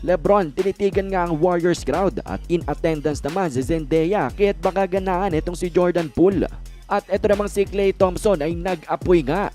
Lebron tinitigan nga ang Warriors crowd at in attendance naman si Zendaya kaya't baka ganahan itong si Jordan Poole. At ito namang si Klay Thompson ay nag-apoy nga.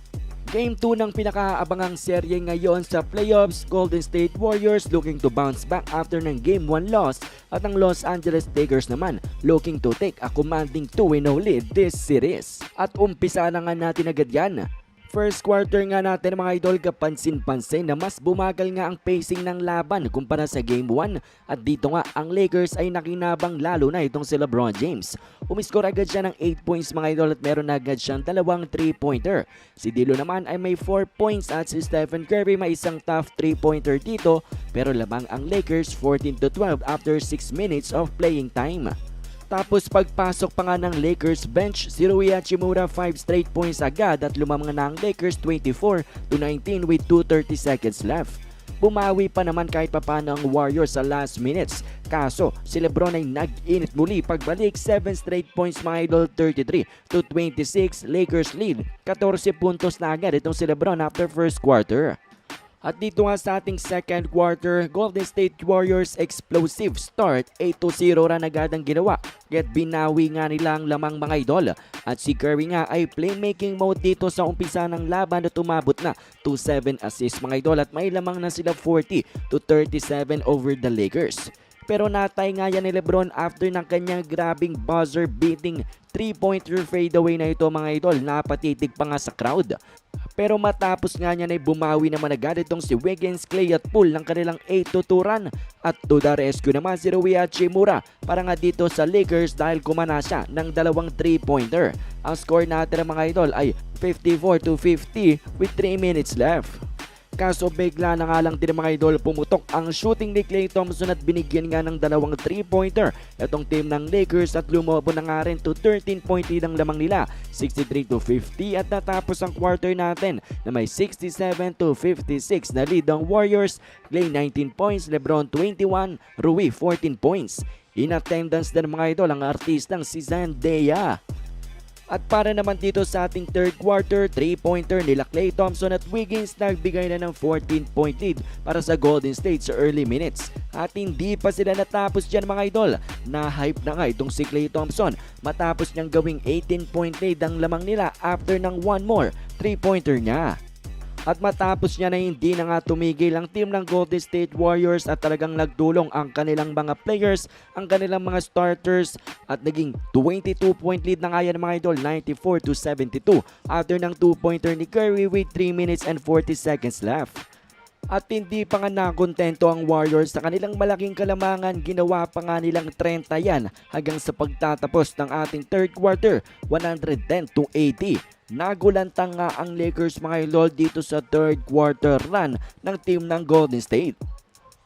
Game 2 ng pinakaabangang serye ngayon sa playoffs, Golden State Warriors looking to bounce back after ng Game 1 loss at ang Los Angeles Lakers naman looking to take a commanding 2-0 lead this series. At umpisa na nga natin agad yan. First quarter nga natin mga idol kapansin-pansin na mas bumagal nga ang pacing ng laban kumpara sa Game 1 at dito nga ang Lakers ay nakinabang lalo na itong si LeBron James. Umiskor agad siya ng 8 points mga idol at meron agad siyang dalawang 3-pointer. Si Dilo naman ay may 4 points at si Stephen Curry may isang tough 3-pointer dito pero lamang ang Lakers 14 to 12 after 6 minutes of playing time. Tapos pagpasok pa nga ng Lakers bench, si Rui Hachimura 5 straight points agad at lumamang na ang Lakers 24 to 19 with 2.30 seconds left. Bumawi pa naman kahit papano ang Warriors sa last minutes. Kaso si Lebron ay nag-init muli pagbalik 7 straight points mga idol 33 to 26 Lakers lead. 14 puntos na agad itong si Lebron after first quarter. At dito nga sa ating second quarter, Golden State Warriors explosive start 8-0 ran agad ang ginawa. Get binawi nga nila ang lamang mga idol. At si Curry nga ay playmaking mode dito sa umpisa ng laban na tumabot na to 7 assists mga idol at may lamang na sila 40 to 37 over the Lakers. Pero natay nga yan ni Lebron after ng kanyang grabing buzzer beating 3-pointer fadeaway na ito mga idol. Napatitig pa nga sa crowd. Pero matapos nga niya ay bumawi naman agad itong si Wiggins, Clay at Poole ng kanilang 8-2 run. At to the rescue naman si Rui Hachimura para nga dito sa Lakers dahil kumana siya ng dalawang 3-pointer. Ang score natin mga idol ay 54 to 50 with 3 minutes left. Kaso bigla na nga lang din mga idol pumutok. Ang shooting ni Klay Thompson at binigyan nga ng dalawang 3-pointer itong team ng Lakers at lumobo na nga rin to 13 point lead ang lamang nila. 63 to 50 at natapos ang quarter natin na may 67 to 56 na lead ang Warriors. Klay 19 points, Lebron 21, Rui 14 points. In attendance din mga idol ang artistang si Zendaya. At para naman dito sa ating third quarter, 3-pointer nila Klay Thompson at Wiggins nagbigay na ng 14-point lead para sa Golden State sa early minutes. At hindi pa sila natapos dyan mga idol. Na-hype na nga itong si Klay Thompson matapos niyang gawing 18-point lead ang lamang nila after ng one more 3-pointer niya. At matapos niya na hindi na nga tumigil ang team ng Golden State Warriors at talagang nagdulong ang kanilang mga players, ang kanilang mga starters at naging 22 point lead na nga yan mga idol, 94 to 72 after ng 2-pointer ni Curry with 3 minutes and 40 seconds left. At hindi pa nga nakontento ang Warriors sa kanilang malaking kalamangan, ginawa pa nga nilang 30 yan hanggang sa pagtatapos ng ating third quarter, 110 to 80. Nagulantang nga ang Lakers mga idol dito sa third quarter run ng team ng Golden State.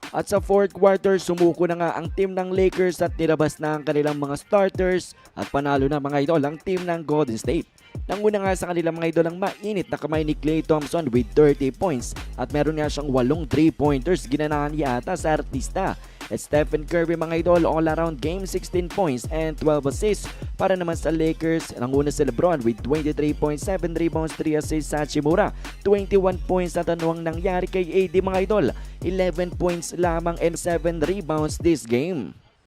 At sa fourth quarter, sumuko na nga ang team ng Lakers at nilabas na ang kanilang mga starters at panalo na mga idol ang team ng Golden State. Nanguna nga sa kanilang mga idol ang mainit na kamay ni Klay Thompson with 30 points at meron nga siyang walong 3-pointers ginanahan yata sa artista. At Stephen Curry mga idol all around game 16 points and 12 assists para naman sa Lakers. Nanguna si Lebron with 23.7 rebounds, 3 assists sa Hachimura. 21 points na tanong nangyari kay AD mga idol. 11 points lamang and 7 rebounds this game.